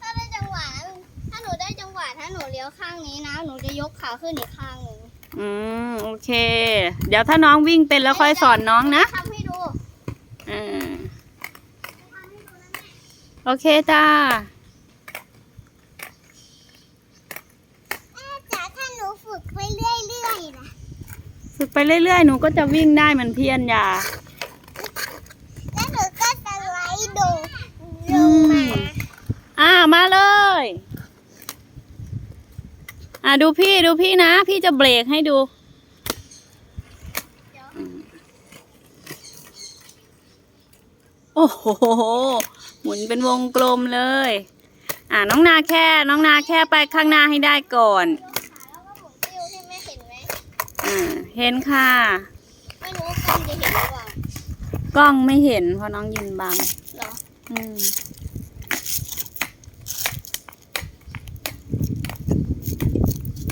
ถ้าได้จังหวะถ้าหนูได้จังหวะถ้าหนูเลี้ยวข้างนี้นะ หนูจะยกขาขึ้นอีกข้างหนึ่งอืมโอเค เดี๋ยวถ้าน้องวิ่งเป็นแล้วค่อยสอนน้องนะทำให้ดูอ่าทำให้ดูนะแม่โอเคจ้า แม่จ๋าถ้าหนูฝึกไปเรื่อยๆนะ ฝึกไปเรื่อยๆ หนูก็จะวิ่งได้เหมือนพี่อัญญาแล้วหนูก็สไลด์ลงลอืงมมาอ่ามาเลย อ่าดูพี่ดูพี่นะ พี่จะเบรกให้ดู โอ้โห หมุนเป็นวงกลมเลย อ่าน้องนาแค่ น้องนาแค่ไปข้างหน้าให้ได้ก่อน เห็นค่ะ ไม่รู้ว่าคนจะเห็นหรือเปล่ากล้องไม่เห็นเพราะน้องยืนบัง เหรอ อืม